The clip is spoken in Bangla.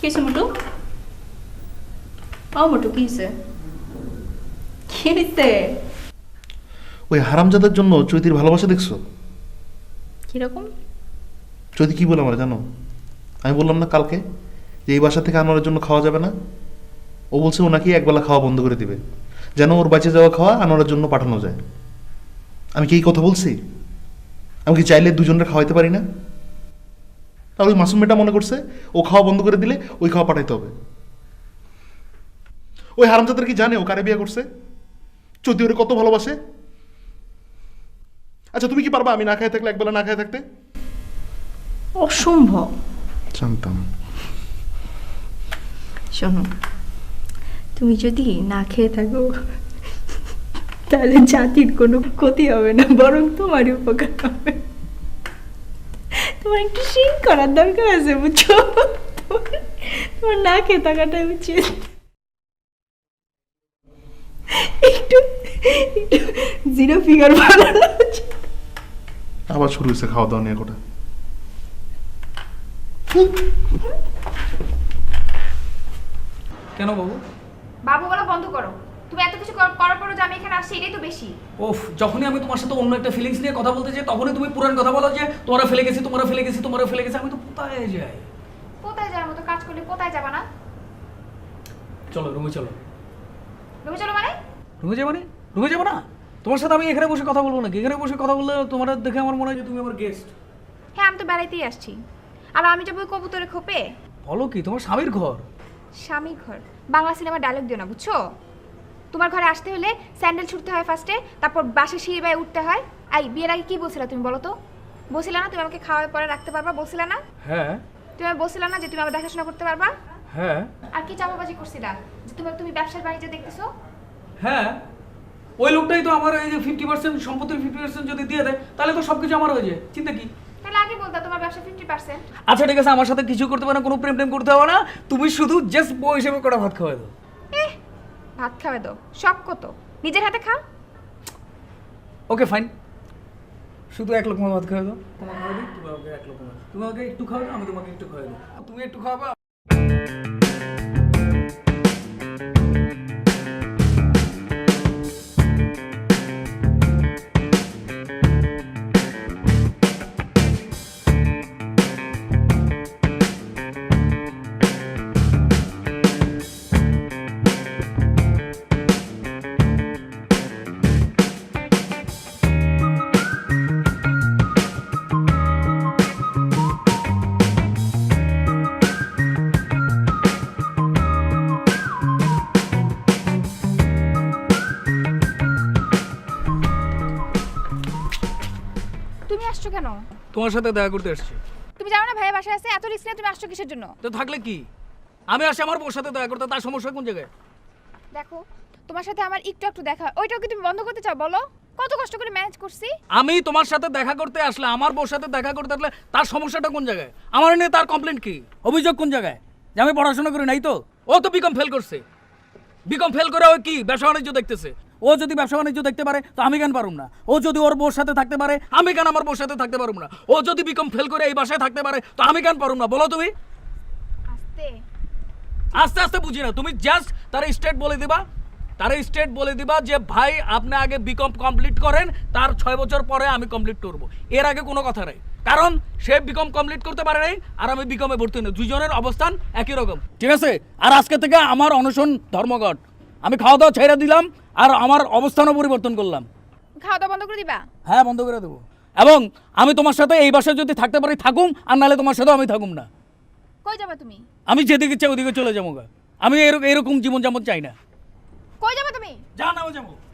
কিসে মোটু? ও মোটু কি ওই হারামজাদার জন্য চৈতির ভালোবাসা দেখছ? কীরকম? চৈতি কি বলে আমার জানো? আমি বললাম না কালকে যে এই বাসা থেকে আনোয়ারের জন্য খাওয়া যাবে না? ও বলছে ও নাকি একবেলা খাওয়া বন্ধ করে দিবে। যেন ওর বাঁচে যাওয়া খাওয়া আনোয়ারের জন্য পাঠানো যায়। আমি কি এই কথা বলছি? আমি কি চাইলে দুজনের খাওয়াইতে পারি না? তাহলে ওই মাসুম মেয়েটা মনে করছে ও খাওয়া বন্ধ করে দিলে ওই খাওয়া পাঠাইতে হবে। ওই হারামজাদার কি জানে ও কারে বিয়ে করছে? চৈতি ওরে কত ভালোবাসে? আচ্ছা তুমি কি পারবা আমি না খাই থাকলে একবেলা না খাই থাকতে? অসম্ভব। জানতাম। শোনো তুমি যদি না খেয়ে থাকো তাহলে জাতির কোনো ক্ষতি হবে না বরং তোমারই উপকার হবে। তোমার একটু সিং করার দরকার আছে বুঝছ? তোমার- না খেয়ে থাকাটাই উচিত। একটু একটু জিরো ফিগার বানানো আবার শুরু হয়েছে খাওয়া দাওয়া নিয়ে কোটা কেন বাবু? বাবু বলা বন্ধ করো। তুমি এত কিছু করার পরও যে আমি এখানে আসছি এটাই তো বেশি। ওফ যখনই আমি তোমার সাথে অন্য একটা ফিলিংস নিয়ে কথা বলতে চাই তখনই তুমি পুরান কথা বলো যে তোমরা ফেলে গেছি তোমরা ফেলে গেছি তোমরা ফেলে গেছি। আমি তো কোথায় যাই? কোথায় যাওয়ার মতো কাজ করলে কোথায় যাবা না? চলো রুমে চলো। রুমে চলো মানে? রুমে যাব না? রুমে যাব না? তোমার সাথে আমি এখানে বসে কথা বলব নাকি? এখানে বসে কথা বললে তোমার দেখে আমার মনে হয় যে তুমি আমার গেস্ট হ্যাঁ আমি তো বেড়াইতেই আসছি। আর আমি যাব কবুতরে খোপে। বলো কি তোমার স্বামীর ঘর? স্বামীর ঘর? বাংলা সিনেমা ডায়লগ দিও না বুঝছ? তোমার ঘরে আসতে হলে স্যান্ডেল ছুটতে হয় ফার্স্টে তারপর বাসে সিঁড়ি বাই উঠতে হয়। আই বিয়ের আগে কি বলছিলা তুমি বলো তো? বলছিলা না তুমি আমাকে খাওয়ার পরে রাখতে পারবা? বলছিলা না? হ্যাঁ। তুমি বলছিলা না যে তুমি আমার দেখাশোনা করতে পারবা? হ্যাঁ। আর কি চাপাবাজি করছিলা? যে তুমি তুমি ব্যবসার বাণিজ্য দেখতেছো? হ্যাঁ। ওই লোকটাই তো আমার এই যে ফিফটি পার্সেন্ট সম্পত্তির ফিফটি পার্সেন্ট যদি দিয়ে দেয় তাহলে তো সবকিছু আমার হয়ে যায়। চিন্তা কি? তাহলে আগে বলতা তোমার ব্যবসা ফিফটি পার্সেন্ট আচ্ছা ঠিক আছে আমার সাথে কিছু করতে পারো না কোনো প্রেম প্রেম করতে হবে না। তুমি শুধু জাস্ট বউ হিসেবে কটা ভাত খাওয়াই দাও। ভাত খাবে দাও সব কত? নিজের হাতে খাও। Okay fine. শুধু এক লোক ভাত খাবে দাও তোমাকে তুমি আমাকে এক লোক তুমি আমাকে একটু খাও দাও আমি তোমাকে একটু খাওয়াই দাও তুমি একটু খাওয়াবা? তুমি আসছো কেন? তোমার সাথে দেখা করতে এসেছি। তুমি জানো না ভাইয়া বাসায় আছে? এত রিস্ক নিয়ে তুমি আসছো কিসের জন্য? তো থাকলে কি? আমি আসি আমার বউর সাথে দেখা করতে তার সমস্যা কোন জায়গায়? দেখো তোমার সাথে আমার একটু একটু দেখা ওইটাও কি তুমি বন্ধ করতে চাও বলো? কত কষ্ট করে ম্যানেজ করছি? আমি তোমার সাথে দেখা করতে আসলে আমার বউর সাথে দেখা করতে আসলে তার সমস্যাটা কোন জায়গায়? আমার নিয়ে তার কমপ্লেন কি? অভিযোগ কোন জায়গায়? যে আমি পড়াশোনা করি নাই তো? ও তো বিকম ফেল করছে। বিকম ফেল করে ও কি? ব্যবসা বাণিজ্য দেখতেছে। ও যদি ব্যবসা বাণিজ্য দেখতে পারে তো আমি কেন পারুম না? ও যদি ওর বউর সাথে থাকতে পারে আমি কেন আমার বউর সাথে থাকতে পারুম না? ও যদি বিকম ফেল করে এই বাসায় থাকতে পারে তো আমি কেন পারুম না? বলো তুমি। আস্তে। আস্তে বুঝি না। তুমি জাস্ট তার স্টেট বলে দিবা। তার স্টেট বলে দিবা যে ভাই আপনি আগে বিকম কমপ্লিট করেন তার ছয় বছর পরে আমি কমপ্লিট করব। এর আগে কোনো কথা নেই। কারণ সে বিকম কমপ্লিট করতে পারে নাই আর আমি বিকমে ভর্তি নেই। দুজনের অবস্থান একই রকম। ঠিক আছে? আর আজকে থেকে আমার অনশন ধর্মঘট। আমি খাওয়া দাওয়া ছেড়ে দিলাম আর আমার অবস্থানও পরিবর্তন করলাম। খাওয়া দাওয়া বন্ধ করে দিবা? হ্যাঁ বন্ধ করে দেবো। এবং আমি তোমার সাথে এই বাসায় যদি থাকতে পারি থাকুম আর নাহলে তোমার সাথেও আমি থাকুম না। কই যাবা তুমি? আমি যেদিকে চাই ওদিকে চলে যাব গা। আমি এরকম এরকম জীবন যেমন চাই না। কই যাবা তুমি? যা নাও যাব।